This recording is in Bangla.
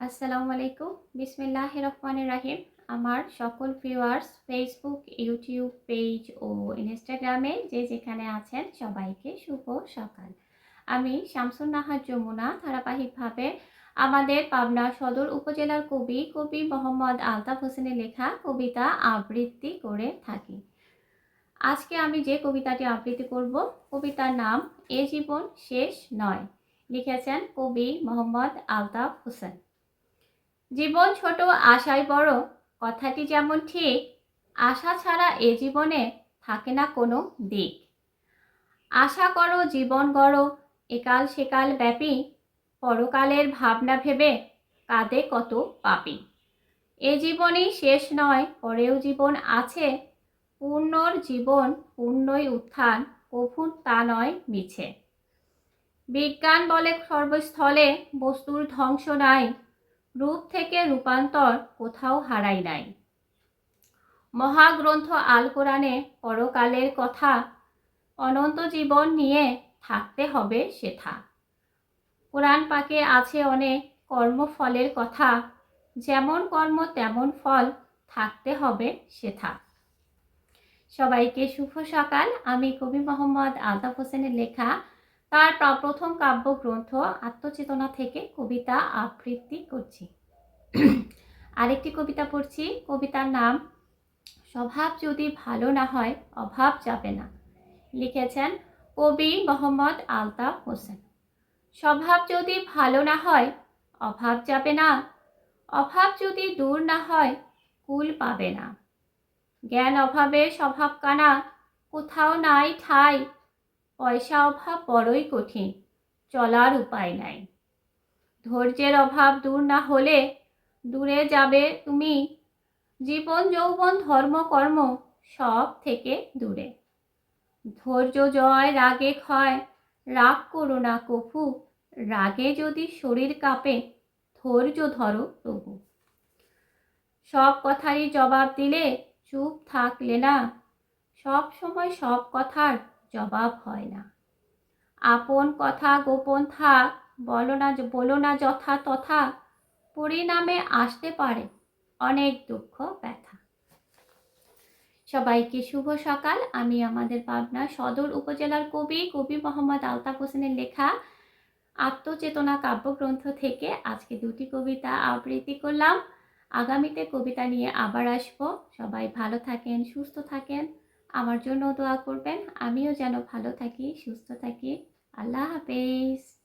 আসসালামু আলাইকুম। বিসমিল্লাহ রহমান রাহিম। আমার সকল ভিউয়ার্স ফেসবুক ইউটিউব পেজ ও ইনস্টাগ্রামে যে যেখানে আছেন, সবাইকে শুভ সকাল। আমি শামসুন নাহার যমুনা, ধারাবাহিকভাবে আমাদের পাবনা সদর উপজেলার কবি কবি মোহাম্মদ আলতাফ হোসেনের লেখা কবিতা আবৃত্তি করে থাকি। আজকে আমি যে কবিতাটি আবৃত্তি করব, কবিতার নাম এ জীবন শেষ নয় লিখেছেন কবি মোহাম্মদ আলতাফ হোসেন। জীবন ছোট আশাই বড়, কথাটি যেমন ঠিক, আশা ছাড়া এ জীবনে থাকে না কোনো দিক। আশা করো জীবন গড়ো, একাল সেকাল ব্যাপী, পরকালের ভাবনা ভেবে কাঁদে কত পাপি। এ জীবনই শেষ নয়, পরেও জীবন আছে, পূর্ণর জীবন, পূর্ণই উত্থান, কভু তা নয় মিছে। বিজ্ঞান বলে সর্বস্থলে বস্তুর ধ্বংস নাই রূপ থেকে রূপান্তর কোথাও হারাই নাই। মহাগ্রন্থ আল কোরআনে পরকালের কথা, অনন্ত জীবন নিয়ে থাকতে হবে সেথা। কোরআন পাকে আছে অনেক কর্মফলের কথা, যেমন কর্ম তেমন ফল থাকতে হবে সেথা। সবাইকে শুভ সকাল। আমি কবি মোহাম্মদ আলতাফ হোসেনের লেখা তার প্রথম কাব্যগ্রন্থ আত্মচেতনা থেকে কবিতা আবৃত্তি করছি। আরেকটি কবিতা পড়ছি। কবিতার নাম, স্বভাব যদি ভালো না হয়, অভাব যাবে না। লিখেছেন কবি মোহাম্মদ আলতাফ হোসেন। স্বভাব যদি ভালো না হয়, অভাব যাবে না। অভাব যদি দূর না হয়, কুল পাবে না। জ্ঞান অভাবে স্বভাব কানা। কোথাও নাই ঠাই পয়সা অভাব বড়ই কঠিন, চলার উপায় নাই। ধৈর্যের অভাব দূর না হলে দূরে যাবে তুমি। জীবন, যৌবন, ধর্ম, কর্ম সব থেকে দূরে। ধৈর্য, জয়, রাগে ক্ষয়, রাগ করো না কফু, রাগে যদি শরীর কাঁপে, ধৈর্য ধরো তবু। সব কথারই জবাব দিলে চুপ থাকলে না, সব সময় সব কথার জবাব হয় না। আপন কথা গোপন থাক, বলো না বলো না যথা তথা, পরিণামে আসতে পারে অনেক দুঃখ, ব্যথা। সবাইকে শুভ সকাল। আমি আমাদের পাবনা সদর উপজেলার কবি কবি মোহাম্মদ আলতাফ হোসেনের লেখা আত্মচেতনা কাব্যগ্রন্থ থেকে আজকে দুটি কবিতা আবৃত্তি করলাম। আগামীতে কবিতা নিয়ে আবার আসব। সবাই ভালো থাকেন, সুস্থ থাকেন। আমার জন্য দোয়া করবেন। আমিও যেন ভালো থাকি সুস্থ থাকি। আল্লাহ হাফেজ।